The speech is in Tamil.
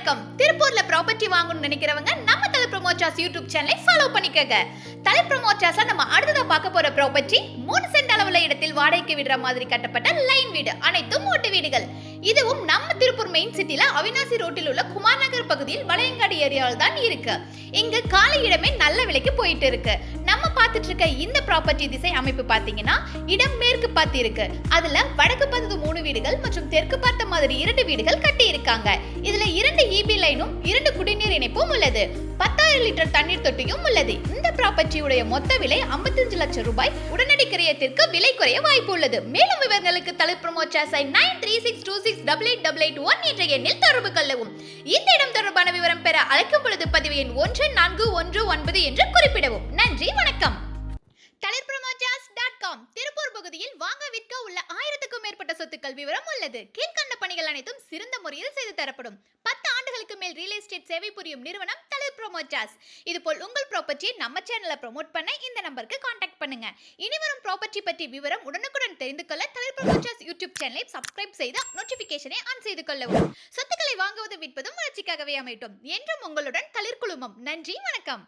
வணக்கம். திருப்பூர்ல ப்ராப்பர்ட்டி வாங்கணும்னு நினைக்கிறவங்க நம்ம தலை ப்ரமோச்சாஸ் யூடியூப் சேனலை ஃபாலோ பண்ணிக்கங்க. தலை ப்ரமோச்சாஸ்ல நம்ம அடுத்ததா பார்க்க போற ப்ராப்பர்ட்டி மூணு சென்ட் அளவுல இடத்தில் வாடகைக்கு விடுற மாதிரி கட்டப்பட்ட லைன் வீடு. அனைத்தும் ஓட்டு வீடுகள். இதுவும் நம்ம திருப்பூர் மெயின் சிட்டில அவினாசி ரோட்டில் உள்ள குமார் நகர் பகுதியில் வளையங்காடு ஏரியாவில் தான் இருக்கு. இங்கு காலை இடமே நல்ல விலைக்கு போயிட்டு இருக்கு. பார்த்துட்டு இருக்க இந்த ப்ராப்பர்ட்டி திசை அமைப்பு பார்த்தீங்கன்னா இடம் மேற்கு பார்த்து இருக்கு. அதுல வடக்கு பார்த்தது மூணு வீடுகள் மற்றும் தெற்கு பார்த்த மாதிரி இரண்டு வீடுகள் கட்டி இருக்காங்க. இதுல இரண்டு இபி லைனும் இரண்டு குடிநீர் இணைப்பும் உள்ளது. பத்தாயிரம் லிட்டர் தண்ணீர் தொட்டியும் உள்ளது. இந்த ப்ராப்பர்ட்டியுடைய மொத்த விலை 55 லட்சம் ரூபாய். உடனடி கிரயத்திற்கு விலை குறைய வாய்ப்பு உள்ளது. மேலும் விவரங்களுக்கு தலித் பிரமோச்சாசை nine three six two six double eight double eight one என்ற எண்ணில் தொடர்பு கொள்ளவும். இந்த இடம் தொடர்பான விவரம் பெற அழைக்கும் பொழுது பதிவு எண் ஒன்று நான்கு ஒன்று ஒன்பது என்று குறிப்பிடவும். நன்றி வணக்கம். தலிர்பிரமோஜாஸ்.com திருப்பூர் பகுதியில் வாங்க விற்க உள்ள ஆயிரத்துக்கும் மேற்பட்ட சொத்துக்கள் விவரம் உள்ளது. கீழ்கண்ட பணிகள் அனைத்தும் சிறந்த முறையில் செய்து தரப்படும். பத்து ஆண்டுகளுக்கு மேல் ரியல் எஸ்டேட் சேவை புரியும் நிறுவனம் தலிர் இது இதுபோல் உங்கள் ப்ராப்பர்ட்டியை நம்ம சேனலை ப்ரோமோட் பண்ண இந்த நம்பருக்கு காண்டாக்ட் பண்ணுங்க. இனிவரும் ப்ராப்பர்ட்டி பற்றி விவரம் உடனுக்குடன் தெரிந்து கொள்ள தலை ப்ரோமோஜாஸ் யூடியூப் சேனலை சப்ஸ்கிரைப் செய்து நோட்டிபிகேஷனை ஆன் செய்து கொள்ளவும். சொத்துக்களை வாங்குவதும் விற்பதும் வளர்ச்சிக்காகவே அமையட்டும். என்றும் உங்களுடன் தளிர் குழுமம். நன்றி வணக்கம்.